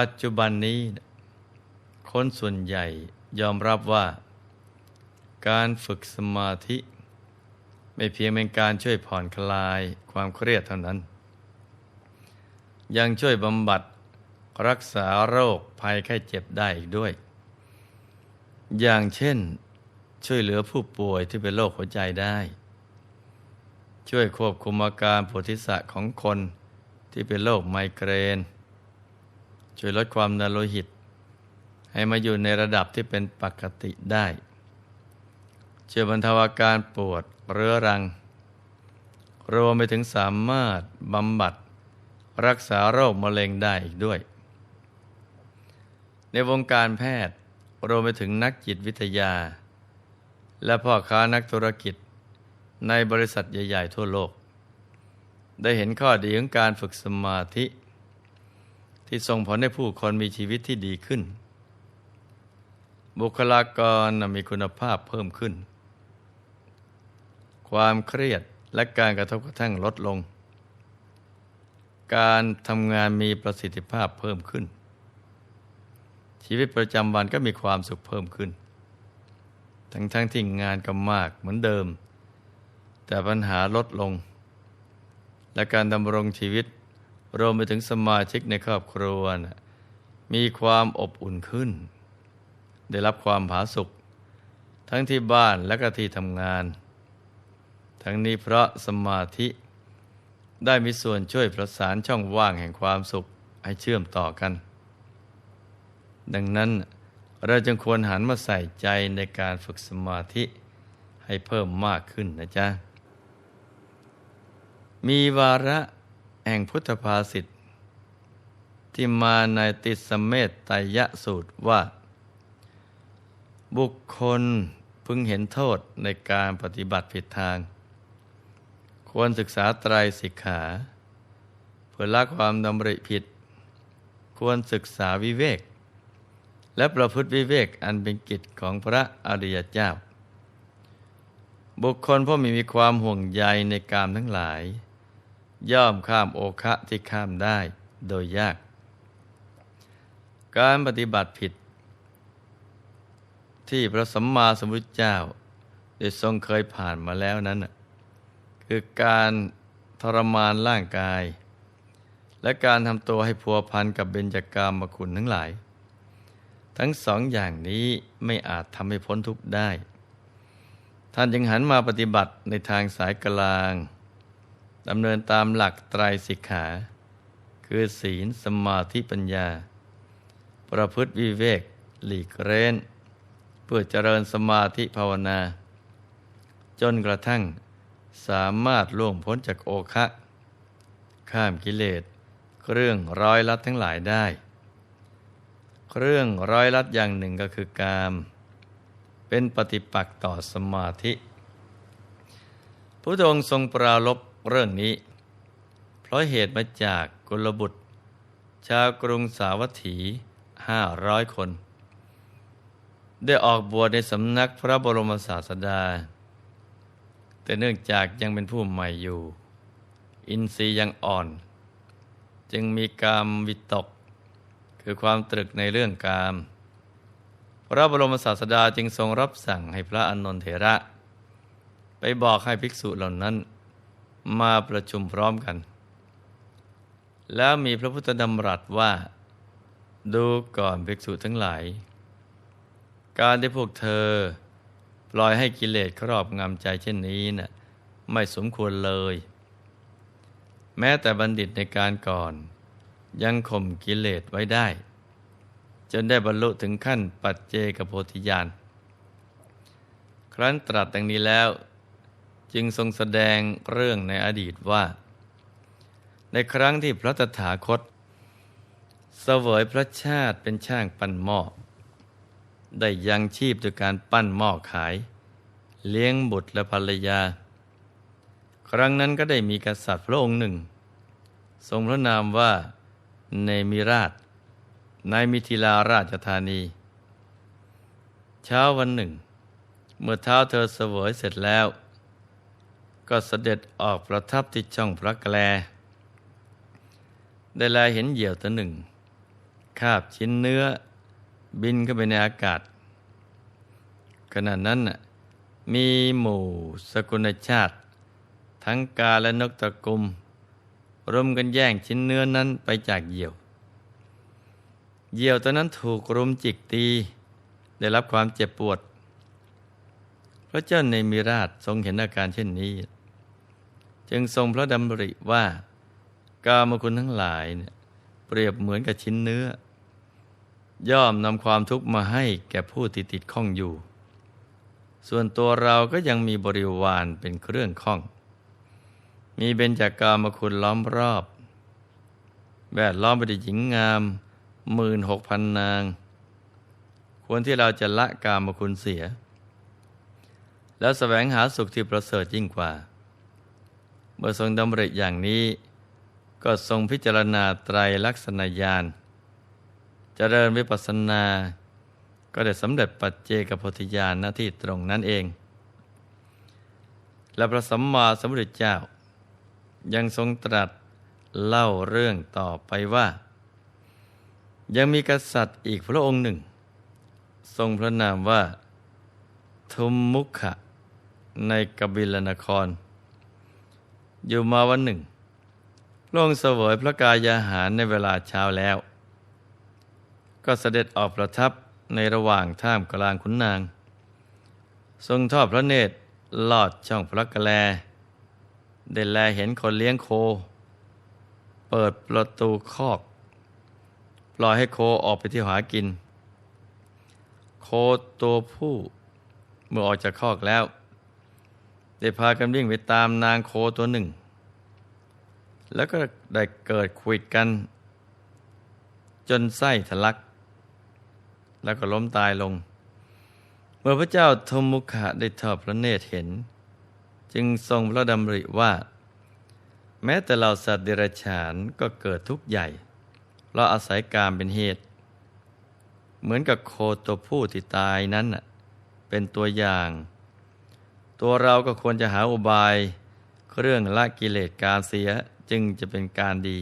ปัจจุบันนี้ คนส่วนใหญ่ยอมรับว่า การฝึกสมาธิ ไม่เพียงเป็นการช่วยผ่อนคลายความเครียดเท่านั้น ยังช่วยบำบัดรักษาโรคภัยไข้เจ็บได้อีกด้วย อย่างเช่นช่วยเหลือผู้ป่วยที่เป็นโรคหัวใจได้ ช่วยควบคุมอาการปวดทิศะของคนที่เป็นโรคไมเกรน ช่วยลดความดันโลหิต ให้มาอยู่ในระดับที่เป็นปกติได้ ช่วยบรรเทาอาการปวดเรื้อรัง รวมไปถึงสามารถบำบัดรักษาโรคมะเร็งได้อีกด้วย ในวงการแพทย์ รวมไปถึงนักจิตวิทยา และพ่อค้านักธุรกิจในบริษัทใหญ่ ๆ ทั่วโลก ได้เห็นข้อดีของการฝึกสมาธิ ที่ส่งผลให้ผู้คนมีชีวิตที่ดีขึ้น บุคลากรมีคุณภาพเพิ่มขึ้น ความเครียดและการกระทบกระทั่งลดลง การทำงานมีประสิทธิภาพเพิ่มขึ้น ชีวิตประจำวันก็มีความสุขเพิ่มขึ้น ทั้งๆทที่งานก็มากเหมือนเดิม แต่ปัญหาลดลง และการดำรงชีวิต รวมไปถึงสมาชิกในครอบครัวนะมีความอบอุ่นขึ้น ได้รับความผาสุกทั้งที่บ้านและก็ที่ทำงาน ทั้งนี้เพราะสมาธิได้มีส่วนช่วยประสานช่องว่างแห่งความสุขให้เชื่อมต่อกัน ดังนั้นเราจึงควรหันมาใส่ใจในการฝึกสมาธิให้เพิ่มมากขึ้นนะจ๊ะ มีวาระ แห่งพุทธภาษิตที่มาในติสเมตไตยสูตรว่า บุคคลพึงเห็นโทษในการปฏิบัติผิดทาง ควรศึกษาไตรสิกขา เพื่อละความดำริผิด ควรศึกษาวิเวก และประพฤติวิเวกอันเป็นกิจของพระอริยเจ้า บุคคลผู้มีมีความห่วงใยในกามทั้งหลาย ย่อมข้ามโอคะที่ข้ามได้โดยยาก การปฏิบัติผิด ที่พระสัมมาสัมพุทธเจ้า ได้ทรงเคยผ่านมาแล้วนั้น คือการทรมานร่างกาย และการทำตัวให้พัวพันกับเบญจากามคุณทั้งหลาย ทั้งสองอย่างนี้ไม่อาจทำให้พ้นทุกข์ได้ ท่านจึงหันมาปฏิบัติในทางสายกลาง ดำเนินตามหลักไตรสิกขา คือศีลสมาธิปัญญา ประพฤติวิเวกหลีกเร้น เพื่อเจริญสมาธิภาวนา จนกระทั่งสามารถล่วงพ้นจากโอคะข้ามกิเลสเครื่องร้อยลัดทั้งหลายได้เครื่องร้อยลัดอย่างหนึ่งก็คือกาม เป็นปฏิปักษ์ต่อสมาธิพระองค์ทรงปราลบ เรื่องนี้ เพราะเหตุมาจากกุลบุตร ชาวกรุงสาวัตถีห้าร้อยคน ได้ออกบวชในสำนักพระบรมศาสดา แต่เนื่องจากยังเป็นผู้ใหม่อยู่ อินทรีย์ยังอ่อน จึงมีกามวิตก คือความตรึกในเรื่องกาม พระบรมศาสดาจึงทรงรับสั่งให้พระอานนทเถระ ไปบอกให้ภิกษุเหล่านั้น มาประชุมพร้อมกัน แล้วมีพระพุทธดำรัสว่า ดูก่อนภิกษุทั้งหลาย การที่พวกเธอ ปล่อยให้กิเลสครอบงำใจเช่นนี้นะ่ะไม่สมควรเลย แม้แต่บัณฑิตในการก่อน ยังข่มกิเลสไว้ได้ จนได้บรรลุถึงขั้นปัจเจกโพธิญาณครั้นตรัสดังนี้แล้ว จึงทรงแสดงเรื่องในอดีตว่า ในครั้งที่พระตถาคต เสวยพระชาติเป็นช่างปั้นหม้อได้ยังชีพโดยการปั้นหม้อขาย เลี้ยงบุตรและภรรยา ครั้งนั้นก็ได้มีกษัตริย์พระองค์หนึ่ง ทรงพระนามว่าเนมิราชในมิถิลาราชธานี เช้าวันหนึ่ง เมื่อเท้าเธอเสวยเสร็จแล้ว ก็เสด็จออกประทับที่ช่องพระแกลได้แลเห็นเหยี่ยวตัวหนึ่ง คาบชิ้นเนื้อบินขึ้นไปในอากาศ ขณะนั้นน่ะมีหมู่สกุลชาติ ทั้งกาและนกตะกุมรวมกันแย่งชิ้นเนื้อนั้นไปจากเหยี่ยว เหยี่ยวตอนนั้นถูกรุมจิกตี ได้รับความเจ็บปวด พระเจ้าในมิราชทรงเห็นอาการเช่นนี้ จึงทรงพระดำริว่ากามคุณทั้งหลายเนี่ยเปรียบเหมือนกับชิ้นเนื้อ ย่อมนำความทุกข์มาให้แก่ผู้ติดติดข้องอยู่ ส่วนตัวเราก็ยังมีบริวารเป็นเครื่องข้อง มีเบญจากามคุณล้อมรอบแวดล้อมไปด้วยหญิงงามหมื่นหกพันนาง ควรที่เราจะละกามคุณเสีย แล้วแสวงหาสุขที่ประเสริฐยิ่งกว่า เมื่อทรงดำริอย่างนี้ ก็ทรงพิจารณาไตรลักษณญาณเจริญวิปัสสนา ก็ได้สำเร็จปัจเจกโพธิญาณหน้าที่ตรงนั้นเอง และพระสัมมาสัมพุทธเจ้า ยังทรงตรัสเล่าเรื่องต่อไปว่า ยังมีกษัตริย์อีกพระองค์หนึ่ง ทรงพระนามว่า ทุมมุขะในกบิลนคร อยู่มาวันหนึ่งพระองค์เสวยพระกายอาหารในเวลาเช้าแล้ว ก็เสด็จออกประทับในระหว่างท่ามกลางขุนนาง ทรงทอดพระเนตรลอดช่องพระกะแล ได้แลเห็นคนเลี้ยงโค เปิดประตูคอก ปล่อยให้โคออกไปที่หากิน โคตัวผู้เมื่อออกจากคอกแล้ว ได้พากันวิ่งไปตามนางโคตัวหนึ่ง แล้วก็ได้เกิดคุยกัน จนไส้ทะลัก แล้วก็ล้มตายลง เมื่อพระเจ้าทมุขะได้ทอดพระเนตรเห็น จึงทรงพระดำริว่า แม้แต่เราสัตว์เดรัจฉานก็เกิดทุกข์ใหญ่ เพราะอาศัยการเป็นเหตุ เหมือนกับโคตัวผู้ที่ตายนั้นเป็นตัวอย่าง ตัวเราก็ควรจะหาอุบายเรื่องละกิเลสการเสียจึงจะเป็นการดี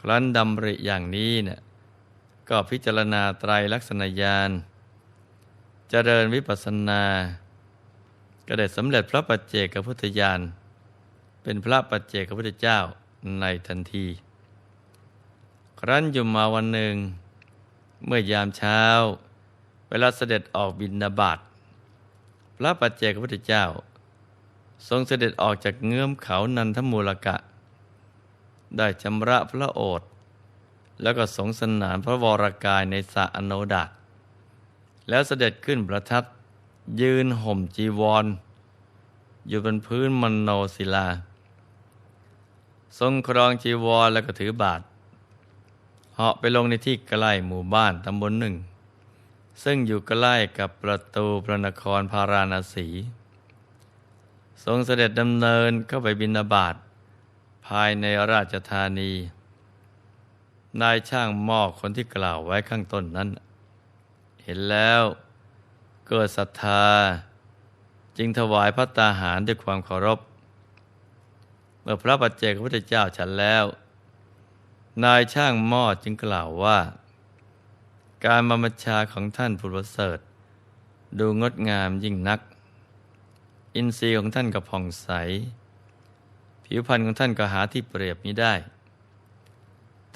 ครั้นดำริอย่างนี้เนี่ยก็พิจารณาไตรลักษณญาณเจริญวิปัสสนา ก็ได้สำเร็จพระปัจเจกพุทธญาณเป็นพระปัจเจกพุทธเจ้าในทันที ครั้นอยู่มาวันหนึ่ง เมื่อยามเช้า เวลาเสด็จออกบินนาบาต พระปัจเจกพุทธเจ้า ทรงเสด็จออกจากเงื้อมเขานันทมูลกะ ได้ชำระพระโอษฐ์แล้วก็สงสนานพระวรากายในสระอโนดาตแล้วเสด็จขึ้นประทับยืนห่มจีวร อยู่บนพื้นมนโนศิลา ทรงครองจีวรแล้วก็ถือบาทเหาะไปลงในที่ใกล้หมู่บ้านตำบลหนึ่ง ซึ่งอยู่ใกล้กับประตูพระนครพาราณสี ทรงเสด็จดำเนินเข้าไปบินาบาตภายในราชธานี นายช่างหมอคนที่กล่าวไว้ข้างต้นนั้น เห็นแล้วเกิดศรัทธา จึงถวายพระตาหารด้วยความเคารพ เมื่อพระปัจเจกพระพุทธเจ้าฉันแล้ว นายช่างหม้อจึงกล่าวว่า การมามัชชาของท่านผู้ประเสริฐ ดูงดงามยิ่งนัก อินทรีย์ของท่านก็ผ่องใส ผิวพรรณของท่านก็หาที่เปรียบมิได้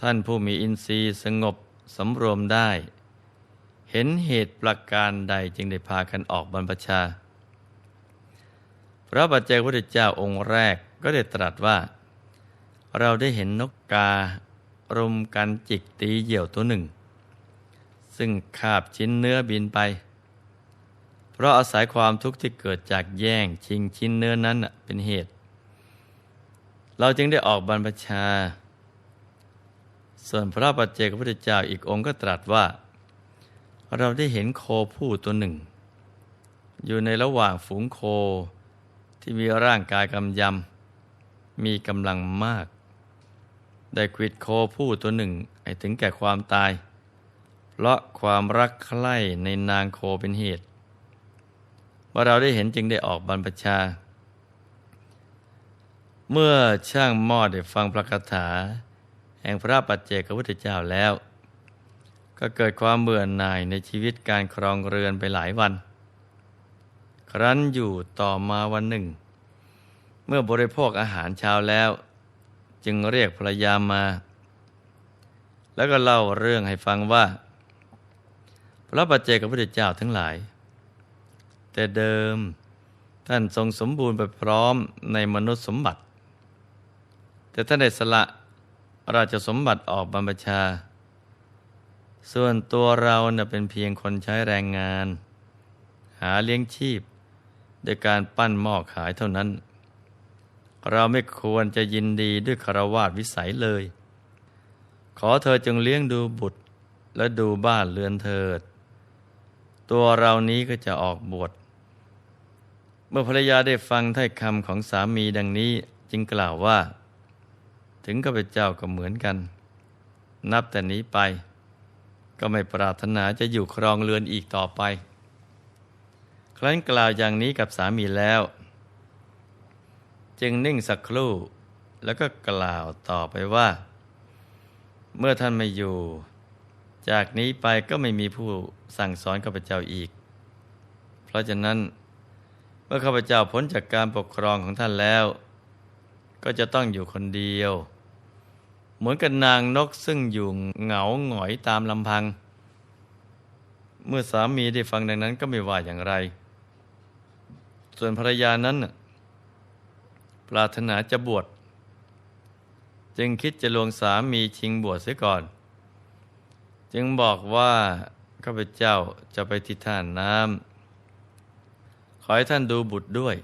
ท่านผู้มีอินทรีย์สงบสำรวมได้ เห็นเหตุประการใดจึงได้พากันออกบรรพชา พระปัจเจกพุทธเจ้าองค์แรกก็ได้ตรัสว่า เราได้เห็นนกการุมกันจิกตีเหยี่ยวตัวหนึ่ง ซึ่งคาบชิ้นเนื้อบินไป เพราะอาศัยความทุกข์ที่เกิดจากแย่งชิงชิ้นเนื้อนั้นเป็นเหตุ เราจึงได้ออกบรรพชา ส่วนพระปัจเจกพุทธเจ้าอีกองค์ก็ตรัสว่า เราได้เห็นโคผู้ตัวหนึ่ง อยู่ในระหว่างฝูงโคที่มีร่างกายกำยำ มีกำลังมาก ได้ขิดโคผู้ตัวหนึ่งให้ถึงแก่ความตาย เพราะความรักใคร่ในนางโคเป็นเหตุว่าเราได้เห็นจึงได้ออกบรรพชา เมื่อช่างหม้อได้ฟังพระคาถา แห่งพระปัจเจกพุทธเจ้าแล้ว ก็เกิดความเบื่อหน่ายในชีวิตการครองเรือนไปหลายวัน ครั้นอยู่ต่อมาวันหนึ่ง เมื่อบริโภคอาหารเช้าแล้ว จึงเรียกภรรยามา แล้วก็เล่าเรื่องให้ฟังว่า พระปัจเจกพระพุทธเจ้าทั้งหลาย แต่เดิมท่านทรงสมบูรณ์ไปพร้อมในมนุษย์สมบัติ แต่ท่านได้สละราชสมบัติออกบรรพชา ส่วนตัวเราเน่เป็นเพียงคนใช้แรงงาน หาเลี้ยงชีพโดยการปั้นหม้อขายเท่านั้น เราไม่ควรจะยินดีด้วยคารวาสวิสัยเลย ขอเธอจงเลี้ยงดูบุตรและดูบ้านเรือนเถิด ตัวเรานี้ก็จะออกบวชเมื่อภรรยาได้ฟังถ้อยคำของสามีดังนี้จึงกล่าวว่า ถึงข้าพเจ้าก็เหมือนกัน นับแต่นี้ไป ก็ไม่ปรารถนาจะอยู่ครองเรือนอีกต่อไป ครั้นกล่าวอย่างนี้กับสามีแล้ว จึงนิ่งสักครู่แล้วก็กล่าวต่อไปว่า เมื่อท่านไม่อยู่ จากนี้ไปก็ไม่มีผู้สั่งสอนข้าพเจ้าอีก เพราะฉะนั้น เมื่อข้าพเจ้าพ้นจากการปกครองของท่านแล้ว ก็จะต้องอยู่คนเดียว เหมือนกับนางนกซึ่งอยู่เหงาหงอยตามลำพัง เมื่อสามีได้ฟังดังนั้นก็ไม่ว่าอย่างไร ส่วนภรรยานั้น ปรารถนาจะบวชจึงคิดจะลวงสามีชิงบวชเสียก่อน จึงบอกว่าข้าพเจ้าจะไปที่ท่าน้ำขอให้ท่านดูบุตรด้วย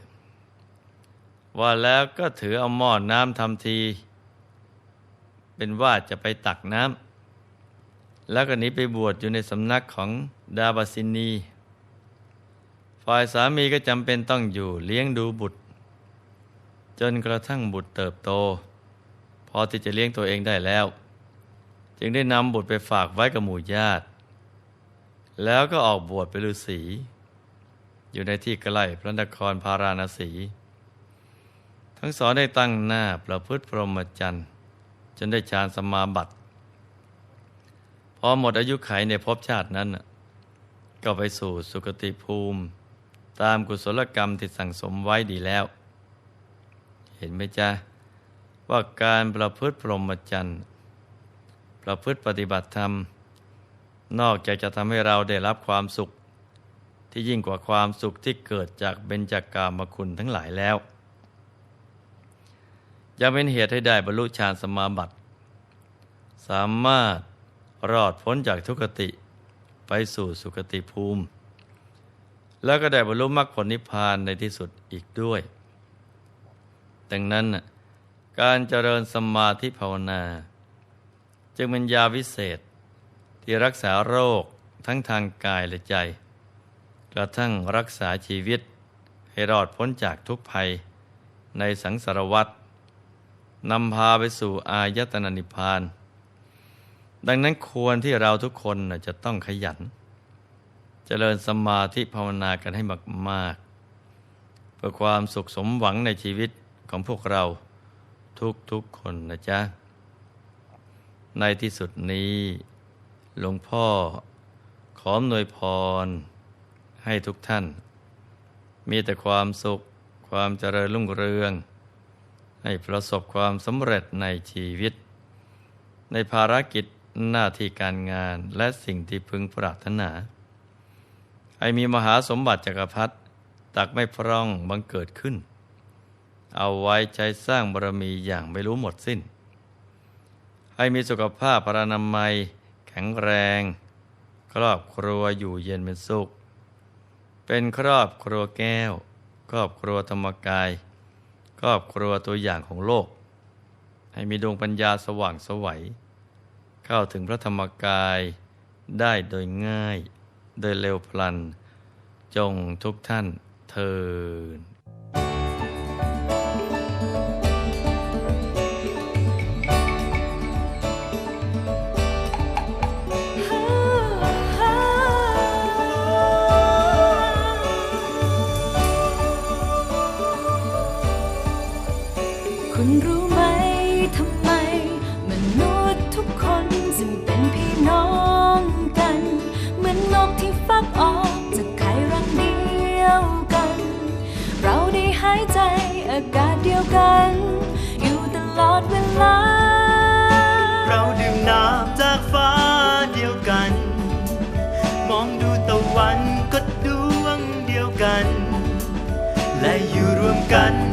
ว่าแล้วก็ถือเอาหม้อน้ำทำที เป็นว่าจะไปตักน้ำแล้วก็นี้ไปบวชอยู่ในสำนักของดาบสินีฝ่ายสามีก็จำเป็นต้องอยู่เลี้ยงดูบุตร จนกระทั่งบุตรเติบโต พอที่จะเลี้ยงตัวเองได้แล้ว จึงได้นำบุตรไปฝากไว้กับหมู่ญาติ แล้วก็ออกบวชเป็นฤาษี อยู่ในที่ใกล้พระนครพาราณสี ทั้งสองได้ตั้งหน้าประพฤติพรหมจรรย์จนได้ฌานสมาบัติ พอหมดอายุไขในภพชาตินั้น ก็ไปสู่สุคติภูมิ ตามกุศลกรรมที่สั่งสมไว้ดีแล้ว เห็นไหมจ๊ะว่าการประพฤติพรหมจรรย์ ประพฤติปฏิบัติธรรม นอกจากจะทำให้เราได้รับความสุข ที่ยิ่งกว่าความสุขที่เกิดจากเบญจากามคุณทั้งหลายแล้วยังเป็นเหตุให้ได้บรรลุฌานสมาบัติ สามารถรอดพ้นจากทุกขติไปสู่สุคติภูมิ แล้วก็ได้บรรลุมรรคผลนิพพานในที่สุดอีกด้วย ดังนั้นการเจริญสมาธิภาวนา จึงเป็นยาวิเศษ ที่รักษาโรคทั้งทางกายและใจ กระทั่งรักษาชีวิต ให้รอดพ้นจากทุกภัย ในสังสารวัฏนำพาไปสู่อายตนะนิพพาน ดังนั้นควรที่เราทุกคนจะต้องขยัน เจริญสมาธิภาวนากันให้มากๆ เพื่อความสุขสมหวังในชีวิตของพวกเราทุกๆคนนะจ๊ะ ในที่สุดนี้หลวงพ่อขออำนวยพร ให้ทุกท่าน มีแต่ความสุขความเจริญรุ่งเรือง ให้ประสบความสำเร็จในชีวิต ในภารกิจหน้าที่การงานและสิ่งที่พึงปรารถนา ให้มีมหาสมบัติจักรพรรดิตักไม่พร่องบังเกิดขึ้น เอาไว้ใช้สร้างบารมีอย่างไม่รู้หมดสิ้น ให้มีสุขภาพพรานามัย แข็งแรง ครอบครัวอยู่เย็นเป็นสุข เป็นครอบครัวแก้ว ครอบครัวธรรมกาย ครอบครัวตัวอย่างของโลก ให้มีดวงปัญญาสว่างสวัย เข้าถึงพระธรรมกายได้โดยง่าย โดยเร็วพลัน จงทุกท่านเทิน อ